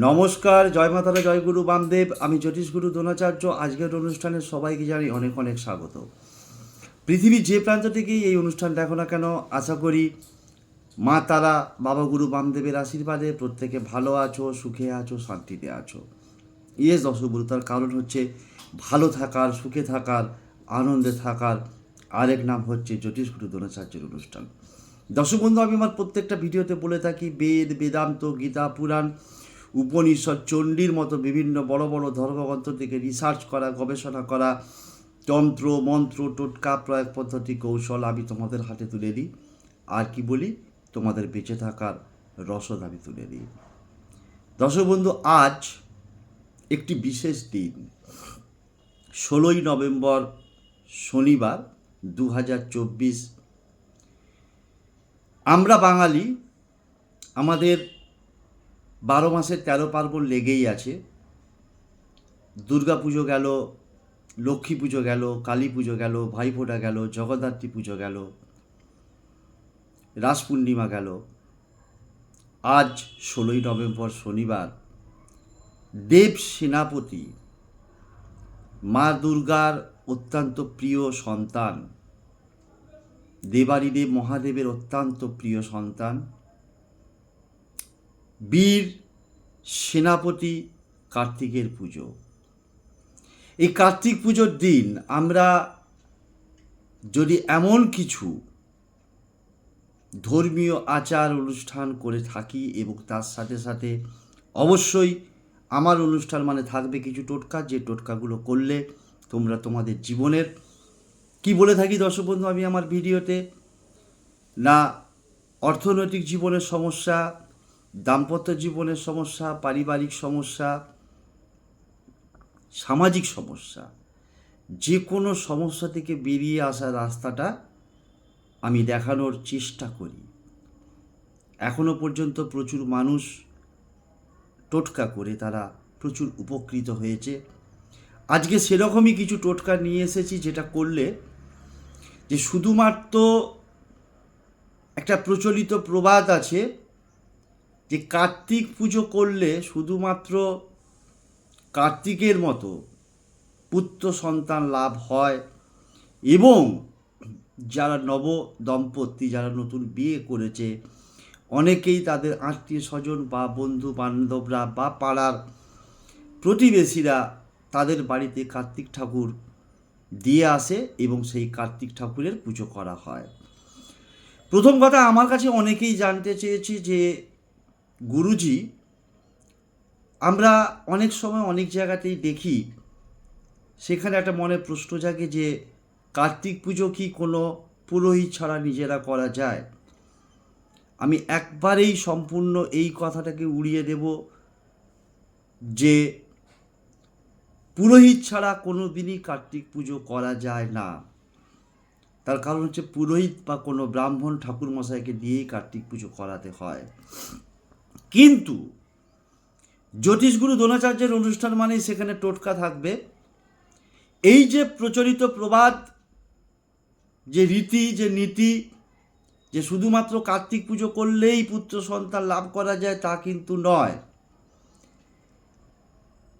নমস্কার, জয় মাতারা, জয় গুরু বামদেব। আমি জ্যোতিষ গুরু দ্রোণাচার্য। আজকের অনুষ্ঠানে সবাইকে জানি অনেক অনেক স্বাগত। পৃথিবীর যে প্রান্ত থেকেই এই অনুষ্ঠান দেখো না কেন, আশা করি মা তারা, বাবা গুরু বামদেবের আশীর্বাদে প্রত্যেকে ভালো আছো, সুখে আছো, শান্তিতে আছো। ইয়েস দর্শকগুরু তার কারণ হচ্ছে ভালো থাকার, সুখে থাকার, আনন্দে থাকার আরেক নাম হচ্ছে জ্যোতিষ গুরু দ্রোণাচার্যের অনুষ্ঠান। দর্শক বন্ধু, আমি আমার প্রত্যেকটা ভিডিওতে বলে থাকি, বেদ, বেদান্ত, গীতা, পুরাণ উপনিষদ চণ্ডীর মতো বিভিন্ন বড় বড় ধর্মগ্রন্থ থেকে রিসার্চ করা, গবেষণা করা তন্ত্র মন্ত্র, টোটকা প্রয়োগ পদ্ধতি, কৌশল আমি তোমাদের হাতে তুলে দিই। আর কি বলি? তোমাদের বেঁচে থাকার রসদ আমি তুলে দিই। দর্শক বন্ধু আজ একটি বিশেষ দিন। ষোলোই নভেম্বর শনিবার দু হাজার চব্বিশ। আমরা বাঙালি, আমাদের বারো মাসের তেরো পার্বণ লেগেই আছে। দুর্গা পুজো গেল, লক্ষ্মী পুজো গেল, কালী পুজো গেল, ভাইফোঁটা গেল, জগদ্ধাত্রী পুজো গেল রাস পূর্ণিমা গেল। আজ ষোলোই নভেম্বর শনিবার, দেব সেনাপতি মা দুর্গার অত্যন্ত প্রিয় সন্তান দেবারিদেব মহাদেবের অত্যন্ত প্রিয় সন্তান বীর সেনাপতি কার্তিকের পুজো। এই কার্তিক পুজোর দিন আমরা যদি এমন কিছু ধর্মীয় আচার অনুষ্ঠান করে থাকি এবং তার সাথে সাথে অবশ্যই আমার অনুষ্ঠান মানে থাকবে কিছু টোটকা, যে টোটকাগুলো করলে তোমরা তোমাদের জীবনের কি বলে থাকি দর্শক বন্ধু আমি আমার ভিডিওতে? না, অর্থনৈতিক জীবনের সমস্যা দাম্পত্য জীবনের সমস্যা, পারিবারিক সমস্যা, সামাজিক সমস্যা যে কোনো সমস্যা থেকে বেরিয়ে আসার রাস্তাটা আমি দেখানোর চেষ্টা করি। এখনও পর্যন্ত প্রচুর মানুষ টোটকা করে তারা প্রচুর উপকৃত হয়েছে। আজকে সেরকমই কিছু টোটকা নিয়ে এসেছি যেটা করলে যে শুধুমাত্র একটা প্রচলিত প্রবাদ আছে যে কার্তিক পুজো করলে শুধুমাত্র কার্তিকের মতো পুত্র সন্তান লাভ হয় এবং যারা নব দম্পতি, যারা নতুন বিয়ে করেছে, অনেকেই তাদের আত্মীয় স্বজন বা বন্ধু বান্ধবরা বা পাড়ার প্রতিবেশীরা তাদের বাড়িতে কার্তিক ঠাকুর দিয়ে আসে এবং সেই কার্তিক ঠাকুরের পুজো করা হয়। প্রথম কথা, আমার কাছে অনেকেই জানতে চেয়েছে যে গুরুজি, আমরা অনেক সময় অনেক জায়গাতেই দেখি, সেখানে একটা মনে প্রশ্ন জাগে যে, কার্তিক পুজো কি কোনো পুরোহিত ছাড়া নিজেরা করা যায়? আমি একবারেই সম্পূর্ণ এই কথাটাকে উড়িয়ে দেব যে, পুরোহিত ছাড়া কোনো দিনই কার্তিক পুজো করা যায় না। তার কারণ হচ্ছে পুরোহিত বা কোনো ব্রাহ্মণ ঠাকুর মশাইকে দিয়েই কার্তিক পুজো করাতে হয়। কিন্তু জ্যোতিষগুরু দ্রোণাচার্যের অনুষ্ঠান মানেই সেখানে টোটকা থাকবে। এই যে প্রচলিত প্রবাদ, যে রীতি, যে নীতি, যে শুধুমাত্র কার্তিক পুজো করলেই পুত্র সন্তান লাভ করা যায় তা কিন্তু নয়।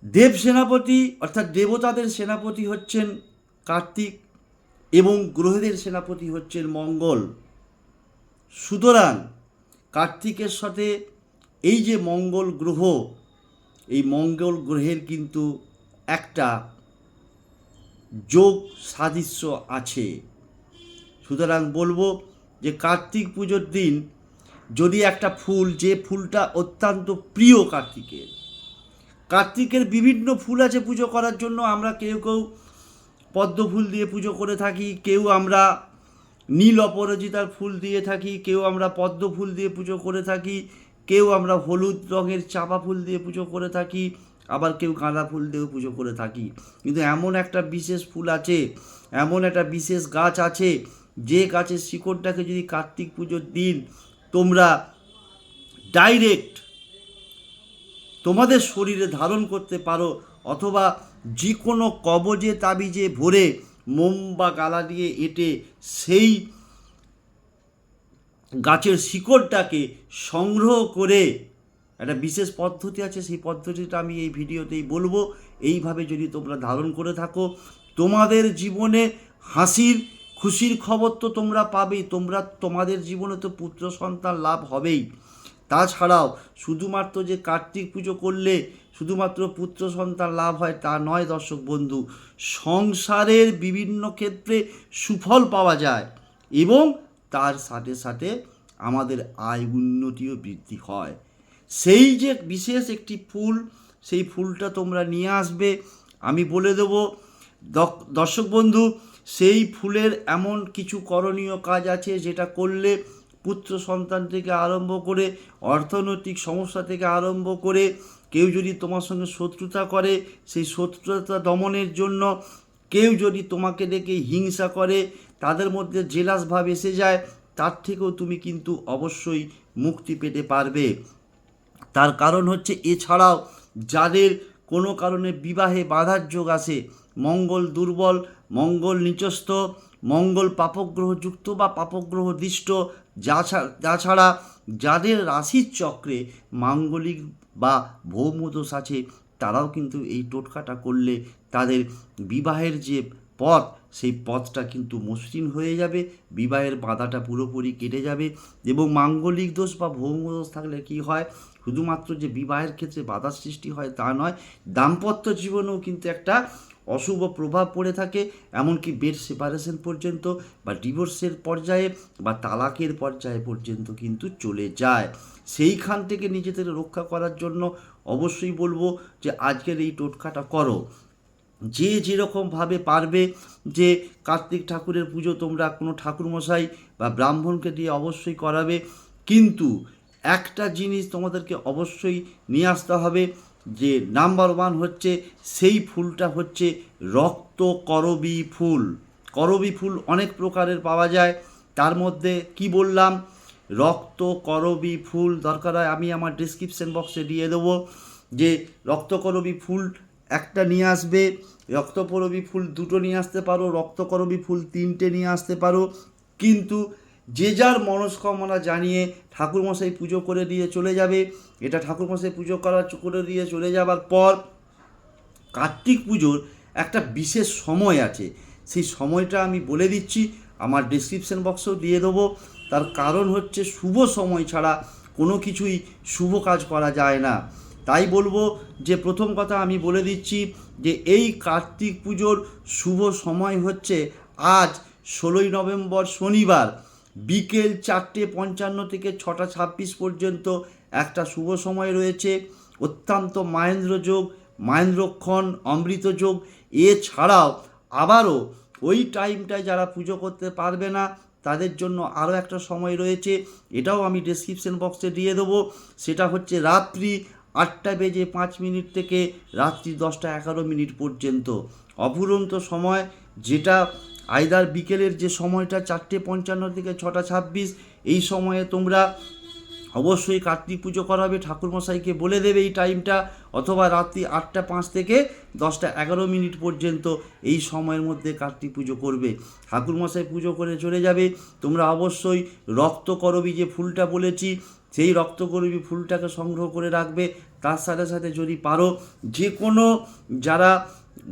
দেব সেনাপতি অর্থাৎ দেবতাদের সেনাপতি হচ্ছেন কার্তিক এবং গ্রহদের সেনাপতি হচ্ছেন মঙ্গল। সুতরাং কার্তিকের সাথে এই যে মঙ্গল গ্রহ, এই মঙ্গল গ্রহের কিন্তু একটা যোগ সাদৃশ্য আছে। সুতরাং বলব যে কার্তিক পুজোর দিন যদি একটা ফুল, যে ফুলটা অত্যন্ত প্রিয় কার্তিকের কার্তিকের বিভিন্ন ফুল আছে পুজো করার জন্য আমরা কেউ কেউ পদ্ম ফুল দিয়ে পুজো করে থাকি, কেউ আমরা নীল অপরাজিতার ফুল দিয়ে থাকি, কেউ আমরা পদ্ম ফুল দিয়ে পুজো করে থাকি কেউ আমরা হলুদ রঙের চাপা ফুল দিয়ে পুজো করে থাকি, আবার কেউ গাঁদা ফুল দিয়েও পুজো করে থাকি। কিন্তু এমন একটা বিশেষ ফুল আছে, এমন একটা বিশেষ গাছ আছে, যে গাছের শিকড়টাকে যদি কার্তিক পুজোর দিন তোমরা ডাইরেক্ট তোমাদের শরীরে ধারণ করতে পারো, অথবা যে কোনো কবজে তাবিজে ভরে মোম বা গালা দিয়ে এঁটে সেই গাছের শিকড়টাকে সংগ্রহ করে একটা বিশেষ পদ্ধতি আছে, সেই পদ্ধতিটা আমি এই ভিডিওতেই বলব। এইভাবে যদি তোমরা ধারণ করে থাকো, তোমাদের জীবনে হাসির, খুশির খবর তো তোমরা পাবেই, তোমরা, তোমাদের জীবনে তো পুত্র সন্তান লাভ হবেই। তাছাড়াও শুধুমাত্র যে কার্তিক পুজো করলে শুধুমাত্র পুত্র সন্তান লাভ হয় তা নয় দর্শক বন্ধু, সংসারের বিভিন্ন ক্ষেত্রে সুফল পাওয়া যায় এবং তার সাথে সাথে আমাদের আয় উন্নতিও বৃদ্ধি হয়। সেই যে বিশেষ একটি ফুল, সেই ফুলটা তোমরা নিয়ে আসবে। আমি বলে দেবো দর্শক বন্ধু, সেই ফুলের এমন কিছু করণীয় কাজ আছে যেটা করলে পুত্র সন্তান থেকে আরম্ভ করে অর্থনৈতিক সমস্যা থেকে আরম্ভ করে কেউ যদি তোমার সঙ্গে শত্রুতা করে, সেই শত্রুতা দমনের জন্য কেউ যদি তোমাকে দেখে হিংসা করে তাদের মধ্যে জেলাস ভাব এসে যায়, তার থেকেও তুমি কিন্তু অবশ্যই মুক্তি পেতে পারবে। তার কারণ হচ্ছে এছাড়াও যাদের কোনো কারণে বিবাহে বাধার যোগ আসে মঙ্গল দুর্বল, মঙ্গল নিচস্থ, মঙ্গল পাপগ্রহযুক্ত বা পাপগ্রহ দৃষ্ট যা ছা- তাছাড়া যাদের রাশির চক্রে মাঙ্গলিক বা ভৌমদোষ আছে, তারাও কিন্তু এই টোটকাটা করলে তাদের বিবাহের যে পথ, সেই পথটা কিন্তু মসৃণ হয়ে যাবে, বিবাহের বাধাটা পুরোপুরি কেটে যাবে এবং মাঙ্গলিক দোষ বা ভৌম দোষ থাকলে কি হয়? শুধুমাত্র যে বিবাহের ক্ষেত্রে বাধার সৃষ্টি হয় তা নয়, দাম্পত্য জীবনেও কিন্তু একটা অশুভ প্রভাব পড়ে থাকে, এমনকি বেড সেপারেশন পর্যন্ত বা ডিভোর্সের পর্যায়ে বা তালাকের পর্যায়ে পর্যন্ত কিন্তু চলে যায়। সেইখান থেকে নিজেদের রক্ষা করার জন্য অবশ্যই বলব যে আজকের এই টোটকাটা করো। যে যেরকমভাবে পারবে যে কার্তিক ঠাকুরের পুজো তোমরা কোনো ঠাকুরমশাই বা ব্রাহ্মণকে দিয়ে অবশ্যই করাবে, কিন্তু একটা জিনিস তোমাদেরকে অবশ্যই নিয়ে আসতে হবে, যে নাম্বার ওয়ান হচ্ছে সেই ফুলটা হচ্ছে রক্ত করবী ফুল। করবী ফুল অনেক প্রকারের পাওয়া যায়, তার মধ্যে কি বললাম? রক্ত করবী ফুল দরকার হয়, আমি আমার ডিসক্রিপশন বক্সে দিয়ে দেবো, যে রক্তকরবী ফুল একটা নিয়ে আসবে রক্তকরবী ফুল দুটো নিয়ে আসতে পারো, রক্তকরবী ফুল তিনটে নিয়ে আসতে পারো। কিন্তু যে যার মনস্কামনা জানিয়ে ঠাকুরমশাই পুজো করে দিয়ে চলে যাবে, এটা ঠাকুরমশাই পুজো করা করে দিয়ে চলে যাবার পর কার্তিক পুজোর একটা বিশেষ সময় আছে। সেই সময়টা আমি বলে দিচ্ছি, আমার ডিসক্রিপশন বক্সেও দিয়ে দেবো। তার কারণ হচ্ছে শুভ সময় ছাড়া কোনো কিছুই শুভ কাজ করা যায় না। তাই বলব যে প্রথম কথা আমি বলে দিচ্ছি যে এই কার্তিক পুজোর শুভ সময় হচ্ছে আজ ষোলোই নভেম্বর শনিবার। বিকেল চারটে পঞ্চান্ন থেকে ছটা ছাব্বিশ পর্যন্ত একটা শুভ সময় রয়েছে। অত্যন্ত মাহেন্দ্র যোগ, মাহেন্দ্রক্ষণ, অমৃত যোগ। এছাড়াও আবারও ওই টাইমটায় যারা পুজো করতে পারবে না, তাদের জন্য আরও একটা সময় রয়েছে। এটাও আমি ডেসক্রিপশন বক্সে দিয়ে দেবো। সেটা হচ্ছে রাত্রি আটটা বেজে পাঁচ মিনিট থেকে রাত্রি দশটা এগারো মিনিট পর্যন্ত। অফুরন্ত সময় যেটা আইদার বিকেলের যে সময়টা চারটে পঞ্চান্ন থেকে ছটা ছাব্বিশ, এই সময়ে তোমরা অবশ্যই কার্তিক পুজো করাবে ঠাকুরমশাইকে বলে দেবে এই টাইমটা, অথবা রাত্রি আটটা পাঁচ থেকে দশটা এগারো মিনিট পর্যন্ত এই সময়ের মধ্যে কার্তিক পুজো করবে। ঠাকুরমশাই পুজো করে চলে যাবে। তোমরা অবশ্যই রক্তকরবী যে ফুলটা বলেছি সেই রক্তকরবী ফুলটাকে সংগ্রহ করে রাখবে, তার সাথে সাথে যদি পারো যে কোনো যারা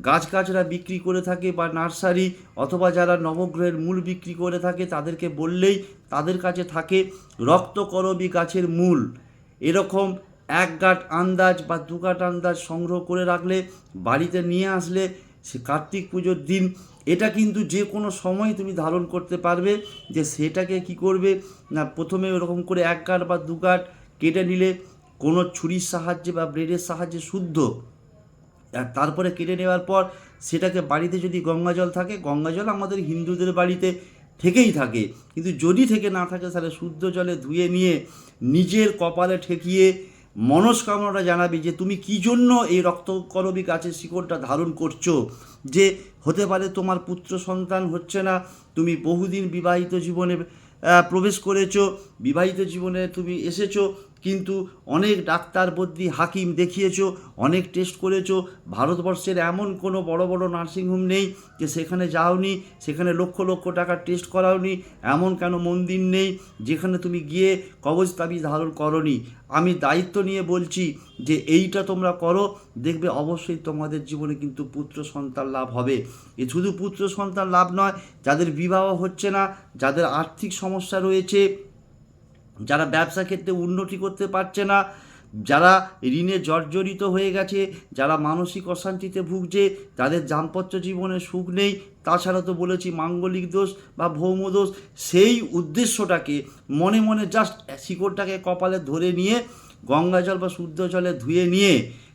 গাছগাছরা বিক্রি করে থাকে বা নার্সারি অথবা যারা নবগ্রহের মূল বিক্রি করে থাকে, তাদেরকে বললেই তাদের কাছে থাকে রক্তকরবী গাছের মূল। এরকম এক গাঁট আন্দাজ বা দু গাঁট আন্দাজ সংগ্রহ করে রাখলে, বাড়িতে নিয়ে আসলে সে কার্তিক পুজোর দিন, এটা কিন্তু যে কোনো সময় তুমি ধারণ করতে পারবে যে সেটাকে কি করবে। না, প্রথমে ওরকম করে এক কাঠ বা দু কাঠ কেটে নিলে কোনো ছুরির সাহায্যে বা ব্লেডের সাহায্যে শুদ্ধ। আর তারপরে কেটে নেওয়ার পর সেটাকে বাড়িতে যদি গঙ্গা জল থাকে, গঙ্গা জল আমাদের হিন্দুদের বাড়িতে থেকেই থাকে। কিন্তু যদি থেকে না থাকে, তাহলে শুদ্ধ জলে ধুয়ে নিয়ে নিজের কপালে ঠেকিয়ে মনস্কামনাটা জানাবি যে তুমি কি জন্য এই রক্তকরবী গাছের শিকড়টা ধারণ করছ? যে হতে পারে তোমার পুত্র সন্তান হচ্ছে না, তুমি বহুদিন বিবাহিত জীবনে প্রবেশ করেছ, বিবাহিত জীবনে তুমি এসেছ কিন্তু অনেক ডাক্তার বদ্যি হাকিম দেখিয়েছো, অনেক টেস্ট করেছ। ভারতবর্ষের এমন কোনো বড় বড় নার্সিংহোম নেই যে সেখানে যাওনি, সেখানে লক্ষ লক্ষ টাকার টেস্ট করাওনি, এমন কেন মন্দির নেই যেখানে তুমি গিয়ে কবজ তাবিজ ধারণ করনি? আমি দায়িত্ব নিয়ে বলছি যে এইটা তোমরা করো, দেখবে অবশ্যই তোমাদের জীবনে কিন্তু পুত্র সন্তান লাভ হবে। এ শুধু পুত্র সন্তান লাভ নয়, যাদের বিবাহ হচ্ছে না, যাদের আর্থিক সমস্যা রয়েছে যারা ব্যবসা ক্ষেত্রে উন্নতি করতে পারছে না, যারা ঋণে জর্জরিত হয়ে গেছে, যারা মানসিক অশান্তিতে ভুগছে, তাদের দাম্পত্য জীবনে সুখ নেই। তাছাড়া তো বলেছি মাঙ্গলিক দোষ বা ভৌম দোষ, সেই উদ্দেশ্যটাকে মনে মনে জাস্ট শিকড়টাকে কপালে ধরে নিয়ে, গঙ্গা জল বা শুদ্ধ জলে ধুয়ে নিয়ে,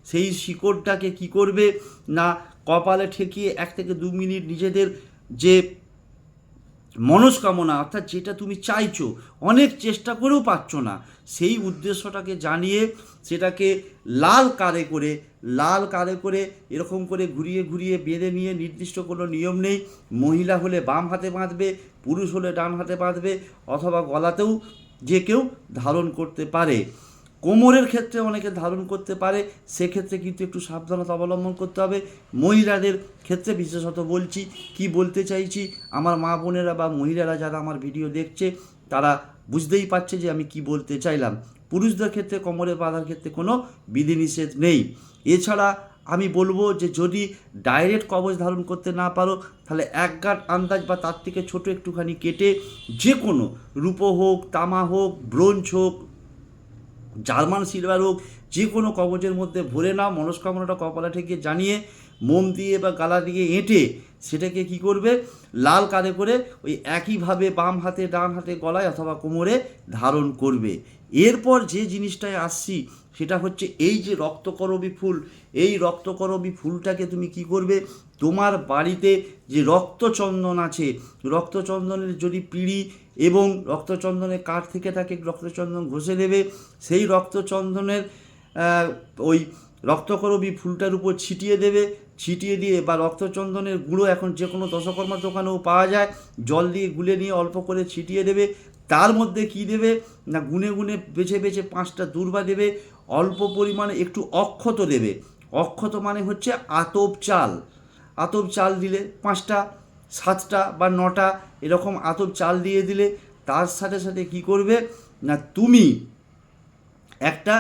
সেই শিকড়টাকে কি করবে? না, কপালে ঠেকিয়ে এক থেকে দু মিনিট নিজেদের যে মনস্কামনা, অর্থাৎ যেটা তুমি চাইছো, অনেক চেষ্টা করেও পাচ্ছ না, সেই উদ্দেশ্যটাকে জানিয়ে সেটাকে লাল কারে করে, লাল কারে করে এরকম করে ঘুরিয়ে ঘুরিয়ে বেঁধে নিয়ে নির্দিষ্ট কোনো নিয়ম নেই। মহিলা হলে বাম হাতে বাঁধবে, পুরুষ হলে ডান হাতে বাঁধবে, অথবা গলাতেও যে কেউ ধারণ করতে পারে। কোমরের ক্ষেত্রে অনেকে ধারণ করতে পারে, সেক্ষেত্রে কিন্তু একটু সাবধানতা অবলম্বন করতে হবে। মহিলাদের ক্ষেত্রে বিশেষত বলছি, কি বলতে চাইছি, আমার মা বোনেরা বা মহিলারা যারা আমার ভিডিও দেখছে, তারা বুঝতেই পারছে যে আমি কি বলতে চাইলাম। পুরুষদের ক্ষেত্রে কোমরে বাঁধার ক্ষেত্রে কোনো বিধিনিষেধ নেই। এছাড়া আমি বলব যে যদি ডাইরেক্ট কবচ ধারণ করতে না পারো, তাহলে এক গাঁট আন্দাজ বা তার থেকে ছোট একটুখানি কেটে যে কোনো রূপো হোক, তামা হোক, ব্রোঞ্জ হোক জার্মান সিলভার হোক যে কোনো কবচের মধ্যে ভরে না মনস্কামনাটা কপালে ঠেকে জানিয়ে মোম দিয়ে বা গালা দিয়ে এঁটে সেটাকে কি করবে? লাল কালে করে ওই একইভাবে বাম হাতে, ডান হাতে, গলায় অথবা কোমরে ধারণ করবে। এরপর যে জিনিসটায় আসছি, সেটা হচ্ছে এই যে রক্তকরবী ফুল, এই রক্তকরবী ফুলটাকে তুমি কি করবে? তোমার বাড়িতে যে রক্তচন্দন আছে, রক্তচন্দনের যদি পিঁড়ি এবং রক্তচন্দনের কাঠ থেকে থাকে রক্তচন্দন ঘষে দেবে সেই রক্তচন্দনের ওই রক্তকরবী ফুলটার উপর ছিটিয়ে দেবে, ছিটিয়ে দিয়ে বা রক্তচন্দনের গুঁড়ো এখন যে কোনো দশকর্মার দোকানেও পাওয়া যায়, জল দিয়ে গুলে নিয়ে অল্প করে ছিটিয়ে দেবে তার মধ্যে কি দেবে? না গুনে গুনে বেছে বেছে পাঁচটা দূর্বা দেবে, অল্প পরিমাণে একটু অক্ষত দেবে। অক্ষত মানে হচ্ছে আতপ চাল। আতপ চাল দিলে পাঁচটা, সাতটা বা নটা এরকম আতপ চাল দিয়ে দিলে তার সাথে সাথে কি করবে? না তুমি একটা,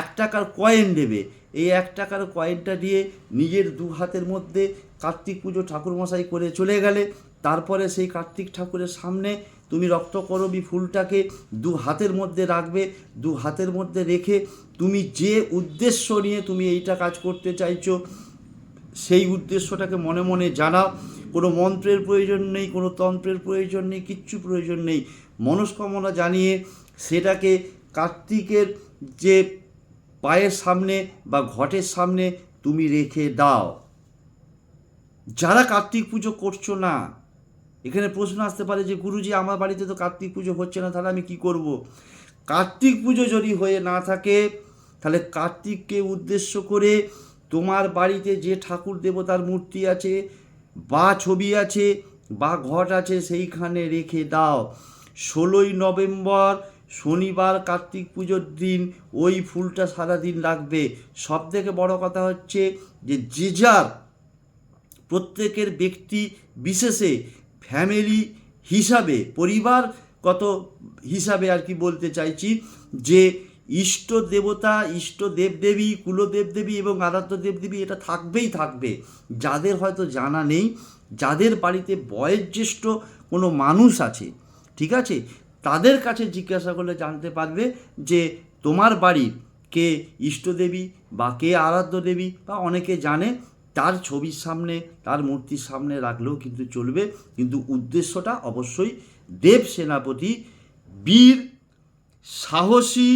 এক টাকার কয়েন দেবে। এই এক টাকার কয়েনটা দিয়ে নিজের দু হাতের মধ্যে কার্তিক পুজো ঠাকুরমশাই করে চলে গেলে, তারপরে সেই কার্তিক ঠাকুরের সামনে তুমি রক্ত রক্তকরবী ফুলটাকে দু হাতের মধ্যে রাখবে, দু হাতের মধ্যে রেখে তুমি যে উদ্দেশ্য নিয়ে তুমি এইটা কাজ করতে চাইছো, সেই উদ্দেশ্যটাকে মনে মনে জানাও। কোনো মন্ত্রের প্রয়োজন নেই, কোনো তন্ত্রের প্রয়োজন নেই, কিচ্ছু প্রয়োজন নেই। মনস্কামনা জানিয়ে সেটাকে কার্তিকের যে পায়ের সামনে বা ঘটের সামনে তুমি রেখে দাও। যারা কার্তিক পুজো করছ না এখানে প্রশ্ন আসতে পারে যে, গুরুজি, আমার বাড়িতে তো কার্তিক পুজো হচ্ছে না, তাহলে আমি কি করব? কার্তিক পুজো যদি হয়ে না থাকে, তাহলে কার্তিককে উদ্দেশ্য করে তোমার বাড়িতে যে ঠাকুর দেবতার মূর্তি আছে, বা ছবি আছে, বা ঘট আছে, সেইখানে রেখে দাও। ষোলোই নভেম্বর, শনিবার কার্তিক পুজোর দিন, ওই ফুলটা সারাদিন রাখবে। সব থেকে বড় কথা হচ্ছে যে যে যার প্রত্যেকের ব্যক্তি বিশেষে ফ্যামিলি হিসাবে, পরিবারগত হিসাবে আর কি বলতে চাইছি যে ইষ্ট দেবতা, ইষ্ট দেবদেবী, কুলদেবদেবী এবং আরাধ্য দেবদেবী এটা থাকবেই থাকবে। যাদের হয়তো জানা নেই, যাদের বাড়িতে বয়োজ্যেষ্ঠ কোনো মানুষ আছে, ঠিক আছে? তাদের কাছে জিজ্ঞাসা করলে জানতে পারবে যে তোমার বাড়ির কে ইষ্টদেবী বা কে আরাধ্য দেবী বা অনেকে জানে তার ছবির সামনে, তার মূর্তির সামনে রাখলেও কিন্তু চলবে। কিন্তু উদ্দেশ্যটা অবশ্যই দেব সেনাপতি, বীর, সাহসী,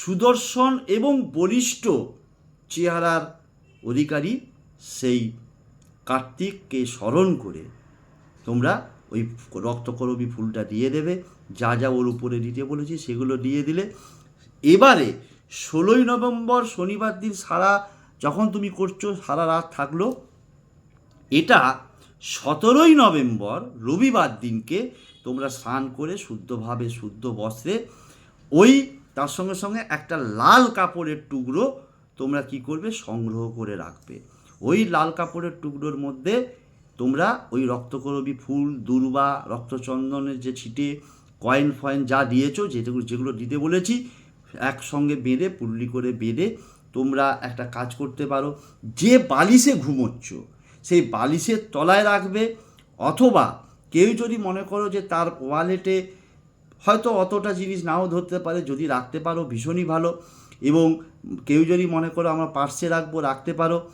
সুদর্শন এবং বলিষ্ঠ চেহারার অধিকারী সেই কার্তিককে স্মরণ করে তোমরা ওই রক্তকরবী ফুলটা দিয়ে দেবে। যা যা ওর উপরে দিতে বলেছি সেগুলো দিয়ে দিলে। এবারে ষোলোই নভেম্বর শনিবার দিন সারা যখন তুমি করছ, সারা রাত থাকল, এটা সতেরোই নভেম্বর, রবিবার দিনকে তোমরা স্নান করে শুদ্ধভাবে, শুদ্ধ বস্ত্রে, ওই তার সঙ্গে সঙ্গে একটা লাল কাপড়ের টুকরো তোমরা কি করবে? সংগ্রহ করে রাখবে। ওই লাল কাপড়ের টুকরোর মধ্যে তোমরা ওই রক্তকরবী ফুল, দুর্বা, রক্তচন্দনের যে ছিটে, কয়েন ফয়েন যা দিয়েছ যেগুলো যেগুলো দিতে বলেছি, একসঙ্গে বেঁধে পুল্লি করে বেঁধে তোমরা একটা কাজ করতে পারো। যে বালিশে ঘুমোচ্ছ, সেই বালিশের তলায় রাখবে, অথবা কেউ যদি মনে করো যে তার ওয়ালেটে হয়তো অতটা জিনিস নাও ধরতে পারে, যদি রাখতে পারো, ভীষণই ভালো। এবং কেউ যদি মনে করো আমরা পার্সে রাখব, রাখতে পারো।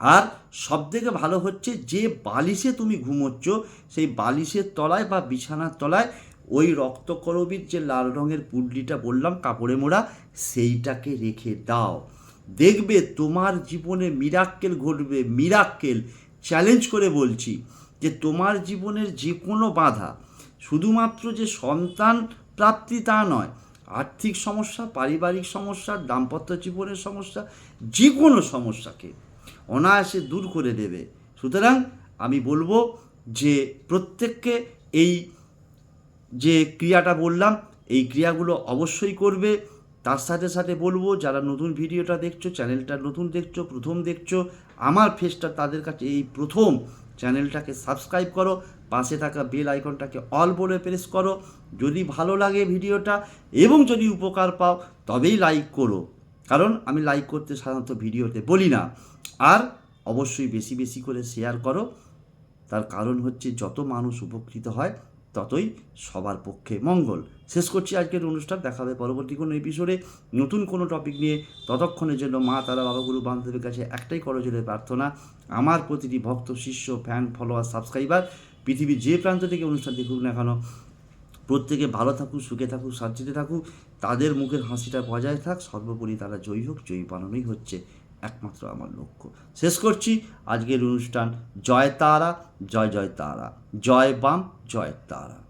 আর সবথেকে ভালো হচ্ছে যে বালিশে তুমি ঘুমোচ্ছ, সেই বালিশের তলায় বা বিছানার তলায় ওই রক্তকরবীর যে লাল রঙের পুডলিটা বললাম, কাপড়ে মোড়া, সেইটাকে রেখে দাও। দেখবে তোমার জীবনে মিরাক্কেল ঘটবে মিরাক্কেল চ্যালেঞ্জ করে বলছি যে তোমার জীবনের যে কোনো বাধা, শুধুমাত্র যে সন্তান প্রাপ্তি তা নয়, আর্থিক সমস্যা, পারিবারিক সমস্যা, দাম্পত্য জীবনের সমস্যা, যে কোনো সমস্যাকে অনায়াসে দূর করে দেবে। সুতরাং আমি বলব যে প্রত্যেককে এই যে ক্রিয়াটা বললাম, এই ক্রিয়াগুলো অবশ্যই করবে। তার সাথে সাথে বলব, যারা নতুন ভিডিওটা দেখছ, চ্যানেলটা নতুন দেখছ, প্রথম দেখছ, আমার ফেসটা তাদের কাছে এই প্রথম। চ্যানেলটাকে সাবস্ক্রাইব করো, পাশে থাকা বেল আইকনটাকে অল বলে প্রেস করো। যদি ভালো লাগে ভিডিওটা এবং যদি উপকার পাও, তবেই লাইক করো। কারণ আমি লাইক করতে সাধারণত ভিডিওতে বলি না। আর অবশ্যই বেশি বেশি করে শেয়ার করো। তার কারণ হচ্ছে, যত মানুষ উপকৃত হয় ততই সবার পক্ষে মঙ্গল। শেষ করছি আজকের অনুষ্ঠান, দেখা হবে পরবর্তী কোনো এপিসোডে নতুন কোনো টপিক নিয়ে ততক্ষণের জন্য মা, তারা বাবাগুরু বান্ধবের কাছে একটাই করজোরে প্রার্থনা, আমার প্রতিটি ভক্ত, শিষ্য ফ্যান ফলোয়ার সাবস্ক্রাইবার পৃথিবীর যে প্রান্ত থেকে অনুষ্ঠান দেখুক না কেন, প্রত্যেকে ভালো থাকুক, সুখে থাকুক, শান্তিতে থাকুক, তাদের মুখের হাসিটা বজায় থাক, সর্বোপরি তারা জয়ী হোক, জয়ী বানানোই হচ্ছে। একমাত্র আমার লক্ষ্য। শেষ করছি আজকের অনুষ্ঠান জয় তারা, জয় জয় তারা। জয় বাম, জয় তারা।